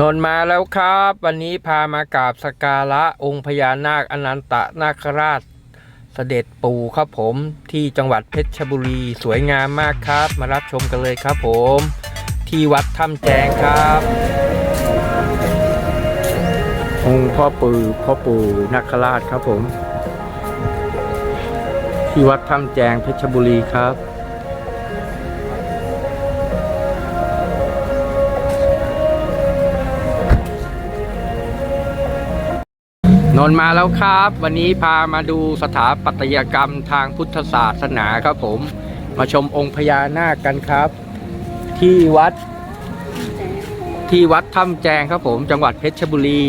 นนมาแล้วครับ วันนี้พามากราบสการะองค์พญานาคอนันตะนาคราชเสด็จปู่ครับผมที่จังหวัดเพชรบุรี สวยงามมากครับ มารับชมกันเลยครับผม ที่วัดถ้ำแจงครับ องค์พ่อปู่พ่อปู่นาคราชครับผม ที่วัดถ้ำแจงเพชรบุรีครับ นนมาแล้วครับ วันนี้พามาดูสถาปัตยกรรมทางพุทธศาสนาครับผม มาชมองค์พญานาคกันครับ ที่วัด ที่วัดถ้ำแจงครับผม จังหวัดเพชรบุรี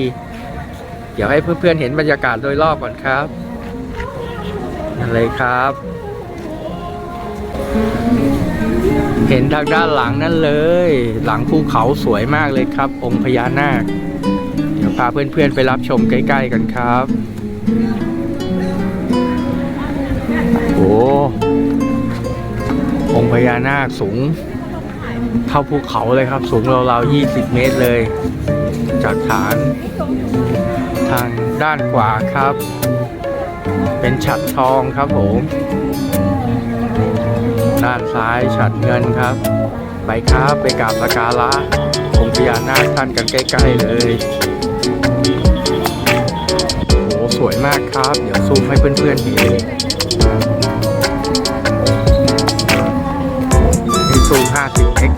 เดี๋ยวให้เพื่อนๆเห็นบรรยากาศโดยรอบก่อนครับนั่นเลยครับ เห็นทางด้านหลังนั่นเลย หลังภูเขาสวยมากเลยครับ องค์พญานาค พาเพื่อนๆไปรับชมใกล้ ๆ กันครับ โอ้องค์พญานาคสูง เท่าภูเขาเลยครับ สูงราวๆ20 เมตรเลย จากฐาน ทางด้านขวาครับ เป็นฉัดทองครับผม ด้านซ้ายฉัดเงินครับ ไปครับไปกราบสักการะองค์พญานาคท่านกันใกล้ ๆ เลย วยมากครับ เดี๋ยวซูมให้เพื่อนๆเห็นนี่ซูม 50x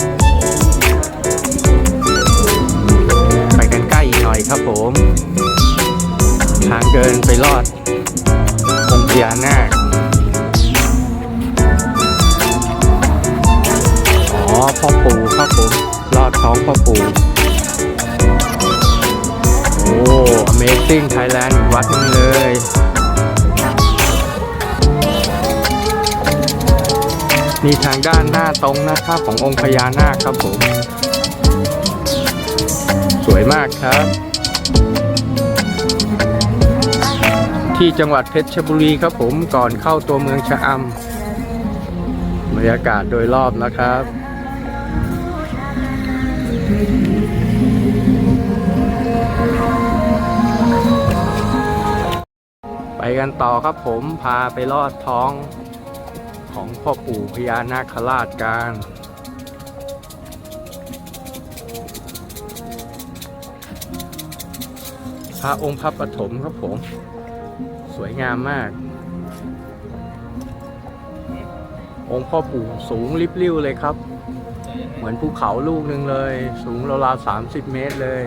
ไปกันใกล้อีกหน่อยครับผม ทางเดินไปรอดองค์พญานาคอ๋อพ่อปู่ครับผม รอดท้องพ่อปู่โอ้ Amazing Thailand วัดนึงเลยมีทางด้านหน้าตรงนะครับขององค์พญานาคครับผม สวยมากครับ ที่จังหวัดเพชรบุรีครับผมก่อนเข้าตัวเมืองชะอำบรรยากาศโดยรอบนะครับ กันต่อครับผมพาไปลอดท้องของพ่อปู่พญานาคราชกันพระองค์พระปฐมครับผม สวยงามมาก องค์พ่อปู่สูงริบลิ่วเลยครับ เหมือนภูเขาลูกหนึ่งเลย สูงราวๆสามสิบเมตรเลย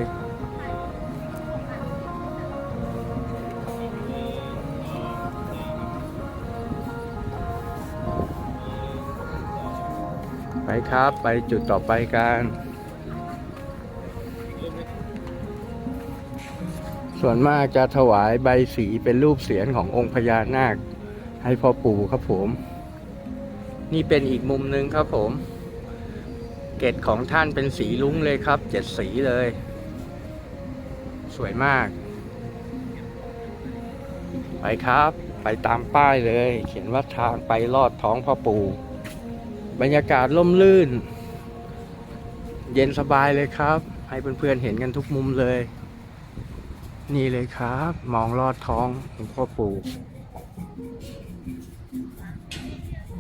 ครับ ไปจุดต่อไปกัน ส่วนมากจะถวายใบสีเป็นรูปเสียนขององค์พญานาค ให้พ่อปู่ครับผม นี่เป็นอีกมุมหนึ่งครับผม เกตของท่านเป็นสีลุ้งเลยครับเจ็ดสีเลย สวยมาก ไปครับ ไปตามป้ายเลย เขียนว่าทางไปลอดท้องพ่อปู่ บรรยากาศร่มรื่น เย็นสบายเลยครับ ให้เพื่อนๆเห็นกันทุกมุมเลย นี่เลยครับ มองลอดท้องของพ่อปู่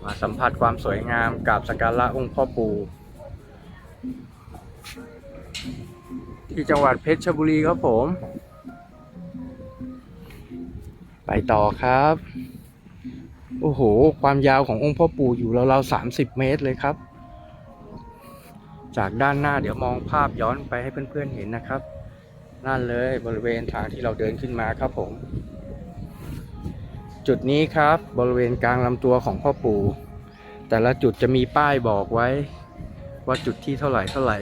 มาสัมผัสความสวยงามกับสักการะองค์พ่อปู่ที่จังหวัดเพชรบุรีครับผม ไปต่อครับ โอ้โห ความยาวขององค์พ่อปู่อยู่ราวๆสามสิบเมตรเลยครับ จากด้านหน้าเดี๋ยวมองภาพย้อนไปให้เพื่อนๆเห็นนะครับ นั่นเลยบริเวณทางที่เราเดินขึ้นมาครับผม จุดนี้ครับบริเวณกลางลำตัวของพ่อปู่ แต่ละจุดจะมีป้ายบอกไว้ ว่าจุดที่เท่าไหร่เท่าไหร่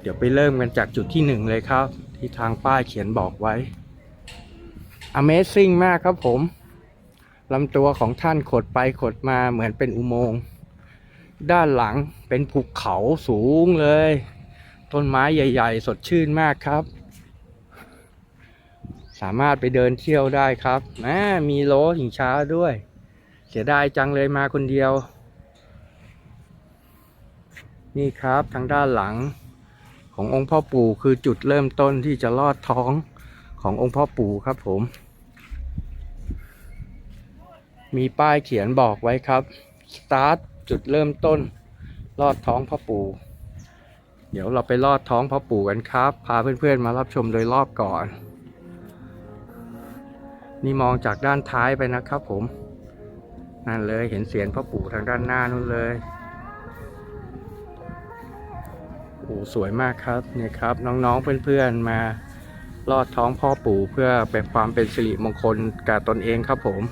เดี๋ยวไปเริ่มกันจากจุดที่หนึ่งเลยครับ ที่ทางป้ายเขียนบอกไว้ Amazing มากครับผม ลำตัวของท่านขดไปขดมาเหมือนเป็นอุโมงค์ด้านหลังเป็นภูเขาสูงเลย ต้นไม้ใหญ่ ๆ สดชื่นมากครับ สามารถไปเดินเที่ยวได้ครับแหมมีโลหิงช้าด้วย เสียดายจังเลยมาคนเดียว นี่ครับทางด้านหลังขององค์พ่อปู่คือจุดเริ่มต้นที่จะลอดท้องขององค์พ่อปู่ครับผม มีป้ายเขียนบอกไว้ครับ start จุดเริ่มต้น ลอดท้องพ่อปู่ เดี๋ยวเราไปลอดท้องพ่อปู่กันครับ พาเพื่อนๆมารับชมโดยรอบก่อน นี่มองจากด้านท้ายไปนะครับผม นั่นเลยเห็นเสียนพ่อปู่ทางด้านหน้านู่นเลยโอ้สวยมากครับเนี่ยครับ น้องๆเพื่อนๆมาลอดท้องพ่อปู่เพื่อเป็นความเป็นสิริมงคลกับตนเองครับผม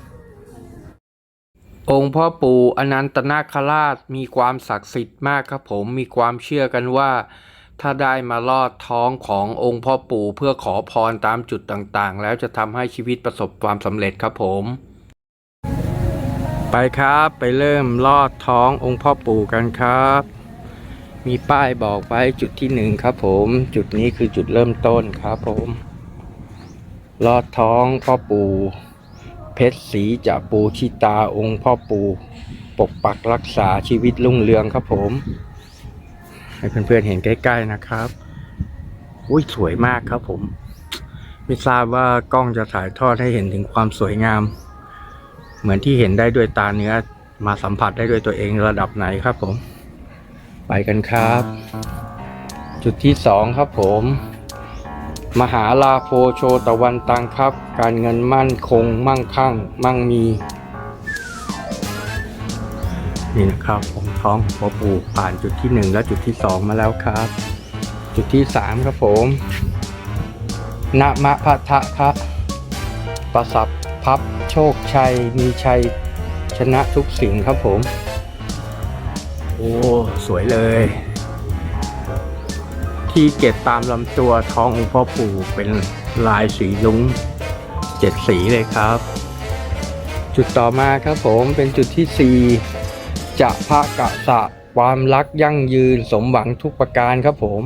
องค์พ่อปู่อนันตนาคราชมีความศักดิ์สิทธิ์มากครับผมมีความเชื่อกันว่า ถ้าได้มาลอดท้องขององค์พ่อปู่เพื่อขอพรตามจุดต่างๆ แล้วจะทำให้ชีวิตประสบความสำเร็จครับผม ไปครับไปเริ่มลอดท้ององค์พ่อปู่กันครับ มีป้ายบอกไว้จุดที่หนึ่งครับผม จุดนี้คือจุดเริ่มต้นครับผม ลอดท้องพ่อปู่ เพชรศรีจะปูชิตาองค์พ่อปู่ปกปักรักษาชีวิตรุ่งเรืองครับผม ให้เพื่อนๆเห็นใกล้ๆนะครับอุ้ยสวยมากครับผม ไม่ทราบว่ากล้องจะถ่ายทอดให้เห็นถึงความสวยงาม เหมือนที่เห็นได้ด้วยตาเนื้อมาสัมผัสได้ด้วยตัวเองระดับไหนครับผม ไปกันครับ จุดที่สองครับผม มหาลาโพโชตะวันตังครับ การเงินมั่นคง มั่งคั่ง มั่งมี นี่นะครับ ผมท้องพ่อปู่ผ่านจุดที่หนึ่งและจุดที่สองมาแล้วครับ จุดที่สามครับผมนะมะพะทะคะประสับพับโชคชัย มีชัย ชนะทุกสิ่งครับผม โอ้ สวยเลย ที่เก็บตามลำตัวท้ององค์พ่อปู่เป็นลายสีลุงเจ็ดสีเลยครับ จุดต่อมาครับผมเป็นจุดที่สีจะพระกะสะความรักยั่งยืนสมหวังทุกประการครับผม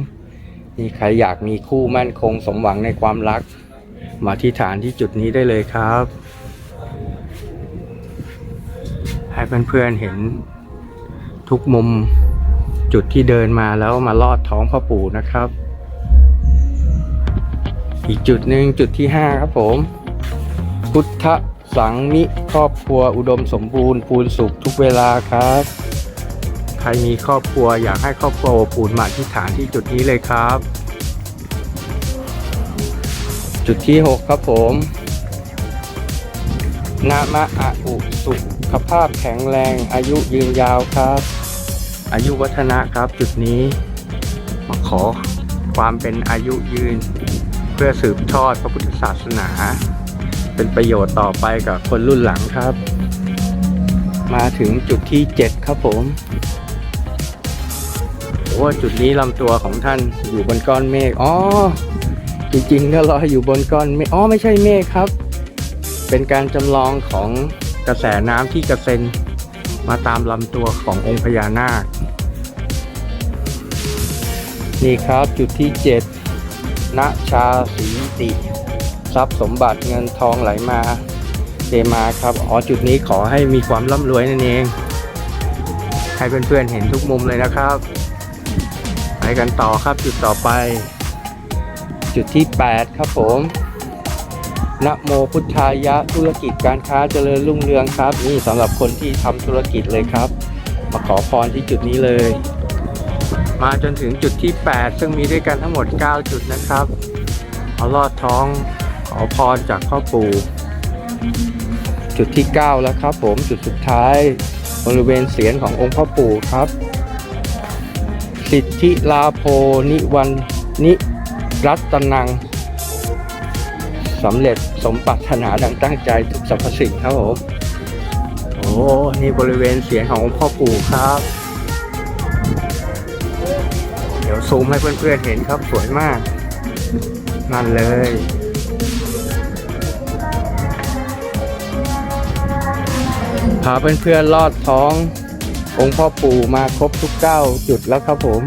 มีใครอยากมีคู่มั่นคงสมหวังในความรัก มาที่ฐานที่จุดนี้ได้เลยครับ ให้เพื่อนๆเห็นทุกมุม จุดที่เดินมาแล้วมาลอดท้องพ่อปู่นะครับ อีกจุดหนึ่งจุดที่ห้าครับผม พุทธสังมิครอบครัวอุดมสมบูรณ์ปูนสุขทุกเวลาครับ ใครมีครอบครัวอยากให้ครอบครัวอบอุ่นมาที่ฐานที่จุดนี้เลยครับ จุดที่หกครับผมนามะอาอุสุขภาพแข็งแรงอายุยืนยาวครับ อายุวัฒนะครับ จุดนี้ มาขอความเป็นอายุยืน เพื่อสืบทอดพระพุทธศาสนา เป็นประโยชน์ต่อไปกับคนรุ่นหลังครับ มาถึงจุดที่ 7 ครับผมโอ้จุดนี้ลำตัวของท่านอยู่บนก้อนเมฆอ๋อจริงๆก็ลอยอยู่บนก้อนเมฆอ๋อไม่ใช่เมฆครับ เป็นการจำลองของกระแสน้ำที่กระเซ็น มาตามลำตัวขององค์พญานาค นี่ครับจุดที่7ณชาสีติทรัพย์สมบัติเงินทองไหลมาเทมาครับ อ๋อจุดนี้ขอให้มีความร่ำรวยนั่นเอง ให้เพื่อนๆเห็นทุกมุมเลยนะครับ ไปกันต่อครับจุดต่อไป จุดที่ 8 ครับผม นะโมพุทธายะธุรกิจการค้าเจริญรุ่งเรืองครับ นี่สำหรับคนที่ทำธุรกิจเลยครับ มาขอพรที่จุดนี้เลย มาจนถึงจุดที่ 8 ซึ่งมีด้วยกันทั้งหมด 9 จุดนะครับ เอาลอดท้องขอพรจากพ่อปู่จุดที่ 9 แล้วครับ ผมจุดสุดท้ายบริเวณเสียนขององค์พ่อปู่ครับ สิทธิลาโพนิวันนิรัตนัง สำเร็จสมปรารถนาดังตั้งใจทุกสรรพสิ่งครับผมโอ้นี่บริเวณเสียงขององค์พ่อปู่ครับ เดี๋ยวซูมให้เพื่อนๆเห็นครับสวยมาก นั่นเลยพาเพื่อนๆลอดท้ององค์พ่อปู่มาครบทุกเก้าจุดแล้วครับผม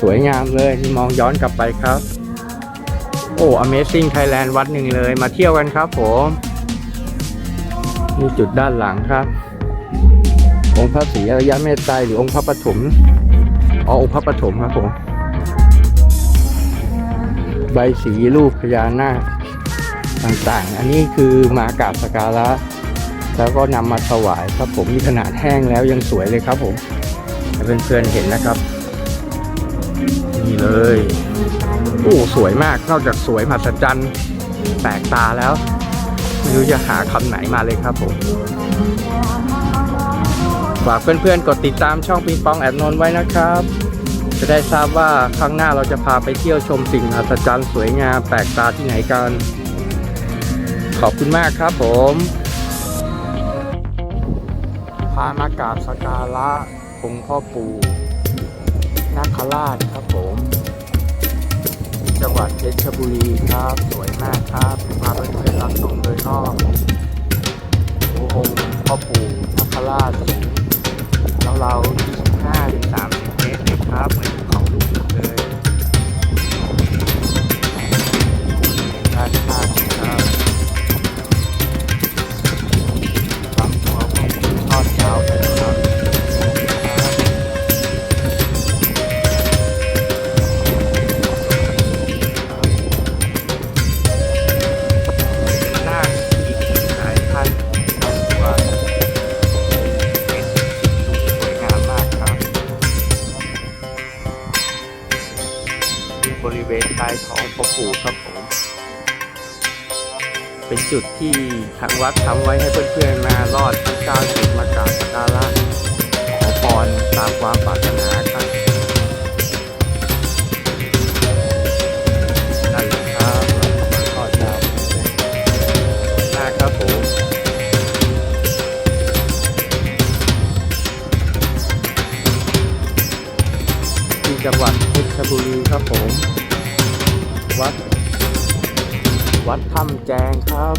สวยงามเลยที่มองย้อนกลับไปครับ โอ้ Amazing Thailand วัดหนึ่งเลย มาเที่ยวกันครับผมนี่จุดด้านหลังครับ องค์พระศรีอริยเมตไตรหรือองค์พระปฐมอ๋อองค์พระปฐมครับผม ใบสีรูปพญานาคต่างๆ อันนี้คือมากราบสการะ แล้วก็นำมาถวายครับผมมีขนาดแห้งแล้วยังสวยเลยครับผมเพื่อนๆเห็นนะครับ นี่เลย โอ้สวยมากนอกจากสวยมหัศจรรย์แปลกตาแล้วไม่รู้จะหาคำไหนมาเลยครับผมฝากเพื่อนๆ กดติดตามช่องปิงปองแอบนนท์ไว้นะครับ จะได้ทราบว่าครั้งหน้าเราจะพาไปเที่ยวชมสิ่งมหัศจรรย์สวยงามแปลกตาที่ไหนกัน ขอบคุณมากครับผม พามากราบสการะองค์พ่อปู่นาคราชครับผม จังหวัดเพชรบุรีครับ สวยมากครับพาไปเพื่อนรับชมโดยนอบองค์พ่อปู่นาคราชแล้วเรา25ถึง30เมตรเลยครับเหมือนภูเขาลูกเลยด้านข้าง เป็นจุดที่ทางวัดทำไว้ให้เพื่อนๆมารอดทั้งเก้าจุดมากราบสักการะขอพรตามความปรารถนาครับนั่นแหละครับแล้วก็ยาวมาครับผมที่จังหวัดเพชรบุรีครับผม วัด วัดถ้ำแจงครับ